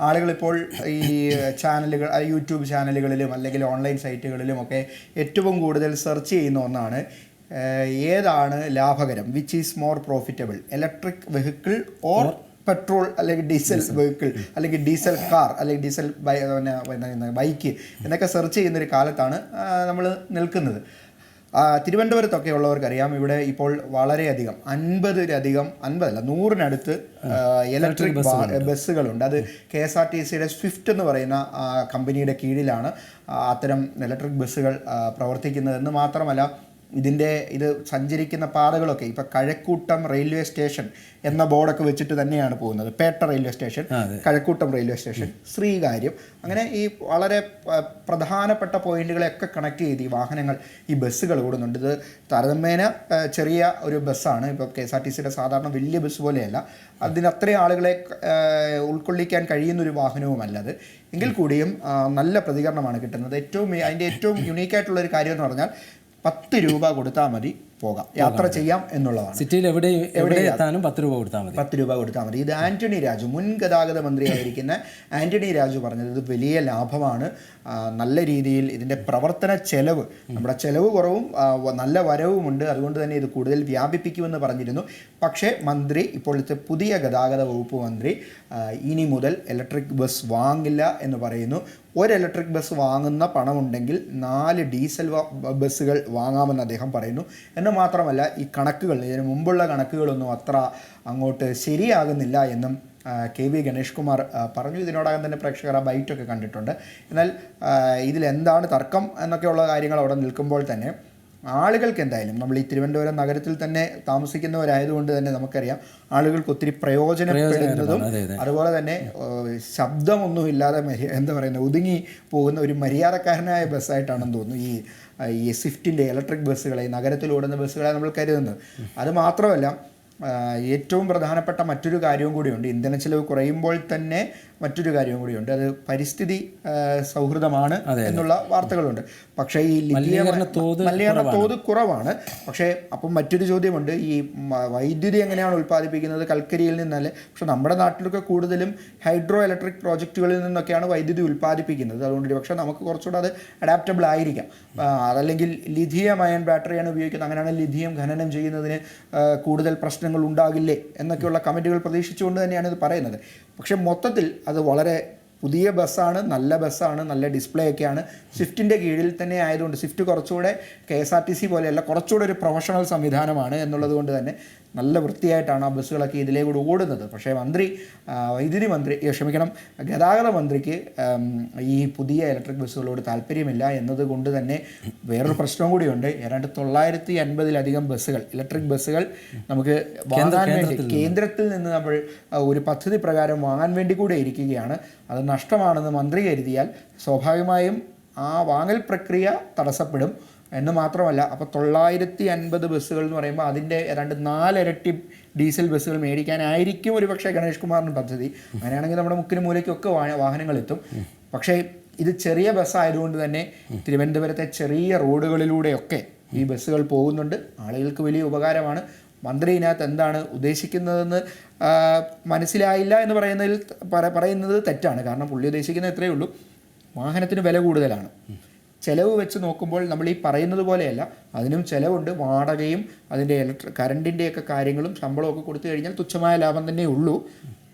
ആളുകൾ ഇപ്പോൾ ഈ ചാനലുകൾ യൂട്യൂബ് ചാനലുകളിലും അല്ലെങ്കിൽ ഓൺലൈൻ സൈറ്റുകളിലും ഒക്കെ ഏറ്റവും കൂടുതൽ സെർച്ച് ചെയ്യുന്ന ഒന്നാണ് ഏതാണ് ലാഭകരം? Which is more profitable electric vehicle or petrol അല്ലെങ്കിൽ ഡീസൽ വെഹിക്കിൾ അല്ലെങ്കിൽ ഡീസൽ കാർ അല്ലെങ്കിൽ ഡീസൽ ബൈ- ബൈക്ക് എന്നൊക്കെ സെർച്ച് ചെയ്യുന്ന ഒരു കാലത്താണ് നമ്മൾ നിൽക്കുന്നത്. തിരുവനന്തപുരത്തൊക്കെ ഉള്ളവർക്കറിയാം ഇവിടെ ഇപ്പോൾ വളരെയധികം അൻപതിലധികം അൻപതല്ല നൂറിനടുത്ത് ഇലക്ട്രിക് ബസ്സുകളുണ്ട്. അത് കെ എസ് ആർ ടി സിയുടെ സ്വിഫ്റ്റ് എന്ന് പറയുന്ന കമ്പനിയുടെ കീഴിലാണ് അത്തരം ഇലക്ട്രിക് ബസ്സുകൾ പ്രവർത്തിക്കുന്നതെന്ന് മാത്രമല്ല ഇതിന്റെ ഇത് സഞ്ചരിക്കുന്ന പാതകളൊക്കെ ഇപ്പൊ കഴക്കൂട്ടം റെയിൽവേ സ്റ്റേഷൻ എന്ന ബോർഡൊക്കെ വെച്ചിട്ട് തന്നെയാണ് പോകുന്നത്. Petta railway station Kazhakuttam railway station Sreekaryam. അങ്ങനെ ഈ വളരെ പ്രധാനപ്പെട്ട പോയിന്റുകളെയൊക്കെ കണക്ട് ചെയ്ത് ഈ വാഹനങ്ങൾ ഈ ബസ്സുകൾ ഓടുന്നുണ്ട്. ഇത് താരതമ്യേന ചെറിയ ഒരു ബസ്സാണ്. ഇപ്പോൾ കെ എസ് ആർ ടി സിയുടെ സാധാരണ വലിയ ബസ് പോലെയല്ല. അതിന് അത്രയും ആളുകളെ ഉൾക്കൊള്ളിക്കാൻ കഴിയുന്ന ഒരു വാഹനവുമല്ല അത് എങ്കിൽ കൂടിയും നല്ല പ്രതികരണമാണ് കിട്ടുന്നത്. ഏറ്റവും അതിന്റെ ഏറ്റവും യുണീക്കായിട്ടുള്ള ഒരു കാര്യം എന്ന് പറഞ്ഞാൽ പത്ത് രൂപ കൊടുത്താൽ മതി. പോകാം. യാത്ര ചെയ്യാം എന്നുള്ളതാണ്. സിറ്റിയിൽ എവിടെ എവിടെ എത്താനും പത്ത് രൂപ കൊടുത്താൽ മതി. പത്ത് രൂപ കൊടുത്താൽ മതി. ഇത് ആന്റണി രാജു മുൻ ഗതാഗത മന്ത്രിയായിരിക്കുന്ന ആന്റണി രാജു പറഞ്ഞത് ഇത് വലിയ ലാഭമാണ്. നല്ല രീതിയിൽ ഇതിന്റെ പ്രവർത്തന ചെലവ് നമ്മുടെ ചെലവ് കുറവും നല്ല വരവുമുണ്ട്. അതുകൊണ്ട് തന്നെ ഇത് കൂടുതൽ വ്യാപിപ്പിക്കുമെന്ന് പറഞ്ഞിരുന്നു. പക്ഷേ മന്ത്രി ഇപ്പോഴത്തെ പുതിയ ഗതാഗത വകുപ്പ് മന്ത്രി ഇനി മുതൽ ഇലക്ട്രിക് ബസ് വാങ്ങില്ല എന്ന് പറയുന്നു. ഒരു ഇലക്ട്രിക് ബസ് വാങ്ങുന്ന പണമുണ്ടെങ്കിൽ നാല് ഡീസൽ ബസ്സുകൾ വാങ്ങാമെന്ന് അദ്ദേഹം പറയുന്നു. എന്ന് മാത്രമല്ല ഈ കണക്കുകൾ ഇതിന് മുമ്പുള്ള കണക്കുകളൊന്നും അത്ര അങ്ങോട്ട് ശരിയാകുന്നില്ല എന്നും കെ വി ഗണേഷ് കുമാർ പറഞ്ഞു. ഇതിനോടകം തന്നെ പ്രേക്ഷകർ ആ ബൈറ്റൊക്കെ കണ്ടിട്ടുണ്ട്. എന്നാൽ ഇതിലെന്താണ് തർക്കം എന്നൊക്കെയുള്ള കാര്യങ്ങൾ അവിടെ നിൽക്കുമ്പോൾ തന്നെ ആളുകൾക്ക് എന്തായാലും നമ്മൾ ഈ തിരുവനന്തപുരം നഗരത്തിൽ തന്നെ താമസിക്കുന്നവരായതുകൊണ്ട് തന്നെ നമുക്കറിയാം ആളുകൾക്ക് ഒത്തിരി പ്രയോജനപ്പെടുന്നതും അതെ, അതെ. അതുപോലെ തന്നെ ശബ്ദമൊന്നും ശബ്ദമൊന്നുമില്ലാതെ എന്താ പറയുന്നത് ഒതുങ്ങി പോകുന്ന ഒരു മര്യാദക്കാരനായ ബസ്സായിട്ടാണെന്ന് തോന്നുന്നു ഈ ഈ സ്വിഫ്റ്റിന്റെ ഇലക്ട്രിക് ബസ്സുകളെ നഗരത്തിൽ ഓടുന്ന ബസ്സുകളെ നമ്മൾ കരുതുന്നത് അത് മാത്രമല്ല ഏറ്റവും പ്രധാനപ്പെട്ട മറ്റൊരു കാര്യവും കൂടിയുണ്ട്. ഇന്ധന ചെലവ് കുറയുമ്പോൾ തന്നെ മറ്റൊരു കാര്യവും കൂടിയുണ്ട്. അത് പരിസ്ഥിതി സൗഹൃദമാണ് എന്നുള്ള വാർത്തകളുണ്ട്. പക്ഷേ ഈ ലിഥിയം മലിനീകരണ തോത് കുറവാണ്. പക്ഷേ അപ്പം മറ്റൊരു ചോദ്യമുണ്ട്. ഈ വൈദ്യുതി എങ്ങനെയാണ് ഉൽപ്പാദിപ്പിക്കുന്നത്? കൽക്കരിയിൽ നിന്നല്ലേ? പക്ഷെ നമ്മുടെ നാട്ടിലൊക്കെ കൂടുതലും ഹൈഡ്രോ ഇലക്ട്രിക് പ്രോജക്റ്റുകളിൽ നിന്നൊക്കെയാണ് വൈദ്യുതി ഉൽപ്പാദിപ്പിക്കുന്നത്. അതുകൊണ്ട് പക്ഷേ നമുക്ക് കുറച്ചുകൂടെ അത് അഡാപ്റ്റബിൾ ആയിരിക്കാം. അതല്ലെങ്കിൽ ലിഥിയം അയൺ ബാറ്ററിയാണ് ഉപയോഗിക്കുന്നത്. അങ്ങനെയാണ് ലിഥിയം ഖനനം ചെയ്യുന്നതിന് കൂടുതൽ കൂടുതൽ പ്രശ്നങ്ങൾ ഉണ്ടാകില്ലേ എന്നൊക്കെയുള്ള കമന്റുകൾ പ്രതീക്ഷിച്ചുകൊണ്ട് തന്നെയാണ് ഇത് പറയുന്നത്. പക്ഷേ മൊത്തത്തിൽ അത് വളരെ പുതിയ ബസ്സാണ് നല്ല ബസ്സാണ് നല്ല ഡിസ്പ്ലേ ഒക്കെയാണ് സ്വിഫ്റ്റിന്റെ കീഴിൽ തന്നെ ആയതുകൊണ്ട് സ്വിഫ്റ്റ് കുറച്ചുകൂടെ K S R T C പോലെയല്ല കുറച്ചുകൂടെ ഒരു പ്രൊഫഷണൽ സംവിധാനമാണ് എന്നുള്ളത് കൊണ്ട് തന്നെ നല്ല വൃത്തിയായിട്ടാണ് ആ ബസ്സുകളൊക്കെ ഇതിലേ കൂടെ ഓടുന്നത്. പക്ഷേ മന്ത്രി വൈദ്യുതി മന്ത്രി ക്ഷമിക്കണം ഗതാഗത മന്ത്രിക്ക് ഈ പുതിയ ഇലക്ട്രിക് ബസ്സുകളോട് താല്പര്യമില്ല എന്നതുകൊണ്ട് തന്നെ വേറൊരു പ്രശ്നവും കൂടിയുണ്ട്. ഏതാണ്ട് തൊള്ളായിരത്തി അൻപതിലധികം ബസ്സുകൾ ഇലക്ട്രിക് ബസ്സുകൾ നമുക്ക് വാങ്ങാൻ വേണ്ടി കേന്ദ്രത്തിൽ നിന്ന്. നമ്മൾ ഒരു പദ്ധതി പ്രകാരം വാങ്ങാൻ വേണ്ടി കൂടെ ഇരിക്കുകയാണ്. അത് നഷ്ടമാണെന്ന് മന്ത്രി കരുതിയാൽ സ്വാഭാവികമായും ആ വാങ്ങൽ പ്രക്രിയ തടസ്സപ്പെടും. എന്ന് മാത്രമല്ല അപ്പോൾ തൊള്ളായിരത്തി അൻപത് ബസ്സുകൾ എന്ന് പറയുമ്പോൾ അതിന്റെ ഏതാണ്ട് നാലിരട്ടി ഡീസൽ ബസ്സുകൾ മേടിക്കാനായിരിക്കും ഒരു പക്ഷേ ഗണേഷ് കുമാറിന് പദ്ധതി. അങ്ങനെയാണെങ്കിൽ നമ്മുടെ മുക്കിന് മൂലയ്ക്കൊക്കെ വാഹനങ്ങൾ എത്തും പക്ഷേ ഇത് ചെറിയ ബസ്സായതുകൊണ്ട് തന്നെ തിരുവനന്തപുരത്തെ ചെറിയ റോഡുകളിലൂടെയൊക്കെ ഈ ബസ്സുകൾ പോകുന്നുണ്ട്. ആളുകൾക്ക് വലിയ ഉപകാരമാണ്. മന്ത്രി ഇതിനകത്ത് എന്താണ് ഉദ്ദേശിക്കുന്നതെന്ന് മനസ്സിലായില്ല എന്ന് പറയുന്നതിൽ പറയുന്നത് തെറ്റാണ്. കാരണം പുള്ളി ഉദ്ദേശിക്കുന്നത് എത്രയേ ഉള്ളൂ. വാഹനത്തിന് വില കൂടുതലാണ്. ചിലവ് വെച്ച് നോക്കുമ്പോൾ നമ്മൾ ഈ പറയുന്നത് പോലെയല്ല. അതിനും ചിലവുണ്ട്. വാടകയും അതിന്റെ ഇലക്ട്രി കറണ്ടിന്റെയൊക്കെ കാര്യങ്ങളും ശമ്പളമൊക്കെ കൊടുത്തു കഴിഞ്ഞാൽ തുച്ഛമായ ലാഭം തന്നെ ഉള്ളൂ.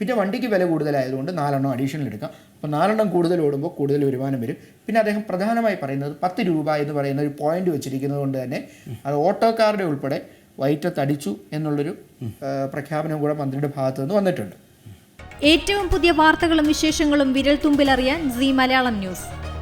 പിന്നെ വണ്ടിക്ക് വില കൂടുതലായതുകൊണ്ട് നാലെണ്ണം അഡീഷണൽ എടുക്കാം. അപ്പോൾ നാലെണ്ണം കൂടുതൽ ഓടുമ്പോൾ കൂടുതൽ വരുമാനം വരും. പിന്നെ അദ്ദേഹം പ്രധാനമായി പറയുന്നത് പത്ത് രൂപ എന്ന് പറയുന്ന ഒരു പോയിന്റ് വെച്ചിരിക്കുന്നത് കൊണ്ട് തന്നെ അത് ഓട്ടോക്കാരുടെ ഉൾപ്പെടെ വയറ്റത്തടിച്ചു എന്നുള്ളൊരു പ്രഖ്യാപനം കൂടെ മന്ത്രിയുടെ ഭാഗത്തു നിന്ന് വന്നിട്ടുണ്ട്. ഏറ്റവും പുതിയ വാർത്തകളും വിശേഷങ്ങളും വിരൽ തുമ്പിലറിയാൻ സി മലയാളം ന്യൂസ്.